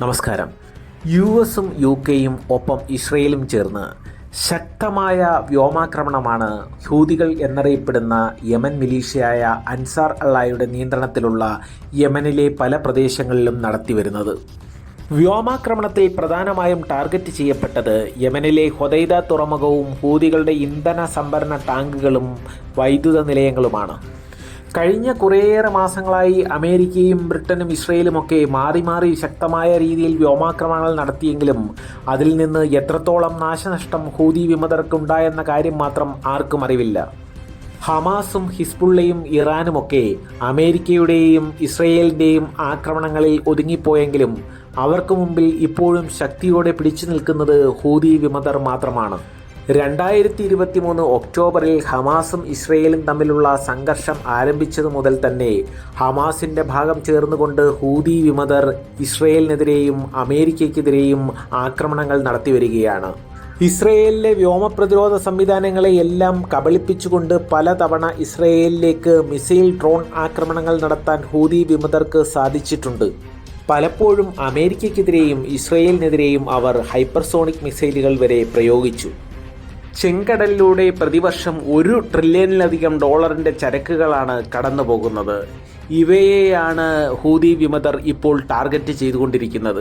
നമസ്കാരം. യു എസും യു കെയും ഒപ്പം ഇസ്രയേലും ചേർന്ന് ശക്തമായ വ്യോമാക്രമണമാണ് ഹൂതികൾ എന്നറിയപ്പെടുന്ന യമൻ മിലീഷ്യയായ അൻസാർ അള്ളായുടെ നിയന്ത്രണത്തിലുള്ള യമനിലെ പല പ്രദേശങ്ങളിലും നടത്തിവരുന്നത്. വ്യോമാക്രമണത്തിൽ പ്രധാനമായും ടാർഗറ്റ് ചെയ്യപ്പെട്ടത് യമനിലെ ഹൊദൈദ തുറമുഖവും ഹൂതികളുടെ ഇന്ധന സംഭരണ ടാങ്കുകളും വൈദ്യുത നിലയങ്ങളുമാണ്. കഴിഞ്ഞ കുറേയേറെ മാസങ്ങളായി അമേരിക്കയും ബ്രിട്ടനും ഇസ്രയേലുമൊക്കെ മാറി മാറി ശക്തമായ രീതിയിൽ വ്യോമാക്രമണങ്ങൾ നടത്തിയെങ്കിലും അതിൽ നിന്ന് എത്രത്തോളം നാശനഷ്ടം ഹൂതി വിമതർക്കുണ്ടായെന്ന കാര്യം മാത്രം ആർക്കും അറിവില്ല. ഹമാസും ഹിസ്ബുള്ളയും ഇറാനുമൊക്കെ അമേരിക്കയുടെയും ഇസ്രയേലിന്റെയും ആക്രമണങ്ങളിൽ ഒതുങ്ങിപ്പോയെങ്കിലും അവർക്ക് മുമ്പിൽ ഇപ്പോഴും ശക്തിയോടെ പിടിച്ചു നിൽക്കുന്നത് ഹൂതി വിമതർ മാത്രമാണ്. രണ്ടായിരത്തി ഇരുപത്തി മൂന്ന് ഒക്ടോബറിൽ ഹമാസും ഇസ്രയേലും തമ്മിലുള്ള സംഘർഷം ആരംഭിച്ചതു മുതൽ തന്നെ ഹമാസിന്റെ ഭാഗം ചേർന്നുകൊണ്ട് ഹൂതി വിമതർ ഇസ്രയേലിനെതിരെയും അമേരിക്കയ്ക്കെതിരെയും ആക്രമണങ്ങൾ നടത്തിവരികയാണ്. ഇസ്രയേലിലെ വ്യോമപ്രതിരോധ സംവിധാനങ്ങളെ എല്ലാം കബളിപ്പിച്ചുകൊണ്ട് പലതവണ ഇസ്രയേലിലേക്ക് മിസൈൽ ഡ്രോൺ ആക്രമണങ്ങൾ നടത്താൻ ഹൂതി വിമതർക്ക് സാധിച്ചിട്ടുണ്ട്. പലപ്പോഴും അമേരിക്കയ്ക്കെതിരെയും ഇസ്രയേലിനെതിരെയും അവർ ഹൈപ്പർസോണിക് മിസൈലുകൾ വരെ പ്രയോഗിച്ചു. ചെങ്കടലിലൂടെ പ്രതിവർഷം ഒരു ട്രില്യണിലധികം ഡോളറിന്റെ ചരക്കുകളാണ് കടന്നു പോകുന്നത് ഇവയെയാണ് ഹൂതി വിമതർ ഇപ്പോൾ ടാർഗറ്റ് ചെയ്തുകൊണ്ടിരിക്കുന്നത്.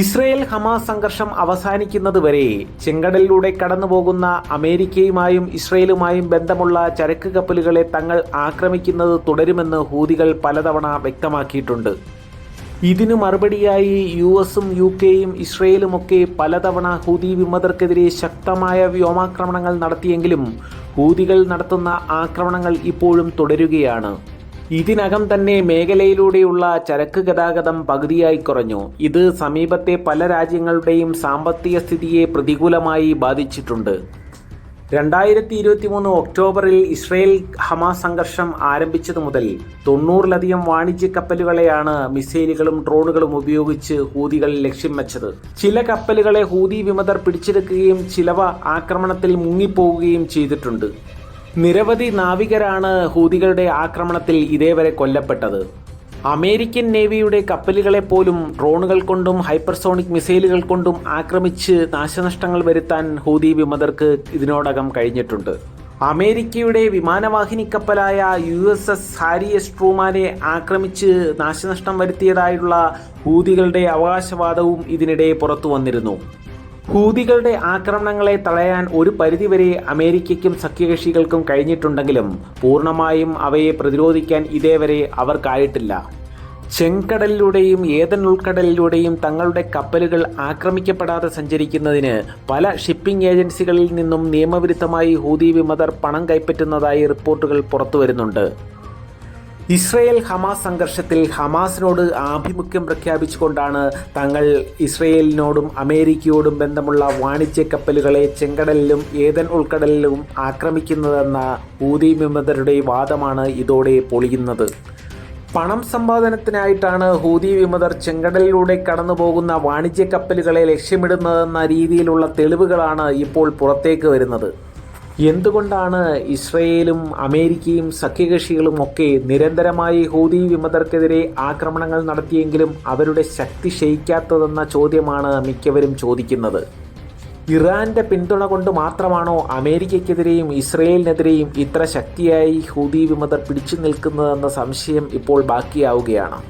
ഇസ്രയേൽ ഹമാസ് സംഘർഷം അവസാനിക്കുന്നതുവരെ ചെങ്കടലിലൂടെ കടന്നു പോകുന്ന അമേരിക്കയുമായും ഇസ്രയേലുമായും ബന്ധമുള്ള ചരക്ക് കപ്പലുകളെ തങ്ങൾ ആക്രമിക്കുന്നത് തുടരുമെന്ന് ഹൂതികൾ പലതവണ വ്യക്തമാക്കിയിട്ടുണ്ട്. ഇതിനു മറുപടിയായി യു എസും യു കെയും ഇസ്രയേലുമൊക്കെ പലതവണ ഹൂതി വിമതർക്കെതിരെ ശക്തമായ വ്യോമാക്രമണങ്ങൾ നടത്തിയെങ്കിലും ഹൂതികൾ നടത്തുന്ന ആക്രമണങ്ങൾ ഇപ്പോഴും തുടരുകയാണ്. ഇതിനകം തന്നെ മേഖലയിലൂടെയുള്ള ചരക്ക് ഗതാഗതം പകുതിയായി കുറഞ്ഞു. ഇത് സമീപത്തെ പല രാജ്യങ്ങളുടെയും സാമ്പത്തിക സ്ഥിതിയെ പ്രതികൂലമായി ബാധിച്ചിട്ടുണ്ട്. രണ്ടായിരത്തി ഇരുപത്തി മൂന്ന് ഒക്ടോബറിൽ ഇസ്രയേൽ ഹമാസ് സംഘർഷം ആരംഭിച്ചതു മുതൽ തൊണ്ണൂറിലധികം വാണിജ്യ കപ്പലുകളെയാണ് മിസൈലുകളും ഡ്രോണുകളും ഉപയോഗിച്ച് ഹൂതികൾ ലക്ഷ്യം വെച്ചത്. ചില കപ്പലുകളെ ഹൂതി വിമതർ പിടിച്ചെടുക്കുകയും ചിലവ ആക്രമണത്തിൽ മുങ്ങിപ്പോവുകയും ചെയ്തിട്ടുണ്ട്. നിരവധി നാവികരാണ് ഹൂതികളുടെ ആക്രമണത്തിൽ ഇതേവരെ കൊല്ലപ്പെട്ടത്. അമേരിക്കൻ നേവിയുടെ കപ്പലുകളെ പോലും ഡ്രോണുകൾ കൊണ്ടും ഹൈപ്പർസോണിക് മിസൈലുകൾ കൊണ്ടും ആക്രമിച്ച് നാശനഷ്ടങ്ങൾ വരുത്താൻ ഹൂതി വിമതർക്ക് ഇതിനോടകം കഴിഞ്ഞിട്ടുണ്ട്. അമേരിക്കയുടെ വിമാനവാഹിനി കപ്പലായ U S S Harry S ട്രൂമാനെ ആക്രമിച്ച് നാശനഷ്ടം വരുത്തിയതായുള്ള ഹൂതികളുടെ അവകാശവാദവും ഇതിനിടെ പുറത്തു വന്നിരുന്നു ഹൂതികളുടെ ആക്രമണങ്ങളെ തടയാൻ ഒരു പരിധിവരെ അമേരിക്കയ്ക്കും സഖ്യകക്ഷികൾക്കും കഴിഞ്ഞിട്ടുണ്ടെങ്കിലും പൂർണമായും അവയെ പ്രതിരോധിക്കാൻ ഇതേവരെ അവർക്കായിട്ടില്ല. ചെങ്കടലിലൂടെയും ഏതൻ ഉൾക്കടലിലൂടെയും തങ്ങളുടെ കപ്പലുകൾ ആക്രമിക്കപ്പെടാതെ സഞ്ചരിക്കുന്നതിന് പല ഷിപ്പിംഗ് ഏജൻസികളിൽ നിന്നും നിയമവിരുദ്ധമായി ഹൂതി വിമതർ പണം കൈപ്പറ്റുന്നതായി റിപ്പോർട്ടുകൾ പുറത്തുവരുന്നുണ്ട്. ഇസ്രയേൽ ഹമാസ് സംഘർഷത്തിൽ ഹമാസിനോട് ആഭിമുഖ്യം പ്രഖ്യാപിച്ചുകൊണ്ടാണ് തങ്ങൾ ഇസ്രയേലിനോടും അമേരിക്കയോടും ബന്ധമുള്ള വാണിജ്യ കപ്പലുകളെ ചെങ്കടലിലും ഏതൻ ഉൾക്കടലിലും ആക്രമിക്കുന്നതെന്ന ഊതി വിമതരുടെ വാദമാണ് ഇതോടെ പൊളിയുന്നത്. പണം സമ്പാദനത്തിനായിട്ടാണ് ഹൂതി വിമതർ ചെങ്കടലിലൂടെ കടന്നുപോകുന്ന വാണിജ്യ കപ്പലുകളെ ലക്ഷ്യമിടുന്നതെന്ന രീതിയിലുള്ള തെളിവുകളാണ് ഇപ്പോൾ പുറത്തേക്ക് വരുന്നത്. എന്തുകൊണ്ടാണ് ഇസ്രയേലും അമേരിക്കയും സഖ്യകക്ഷികളും ഒക്കെ നിരന്തരമായി ഹൂതി വിമതർക്കെതിരെ ആക്രമണങ്ങൾ നടത്തിയെങ്കിലും അവരുടെ ശക്തി ക്ഷയിക്കാത്തതെന്ന ചോദ്യമാണ് മിക്കവരും ചോദിക്കുന്നത്? ഇറാന്റെ പിന്തുണ കൊണ്ട് മാത്രമാണോ അമേരിക്കയ്ക്കെതിരെയും ഇസ്രയേലിനെതിരെയും ഇത്ര ശക്തിയായി ഹൂതി വിമതർ പിടിച്ചു നിൽക്കുന്നതെന്ന സംശയം ഇപ്പോൾ ബാക്കിയാവുകയാണ്.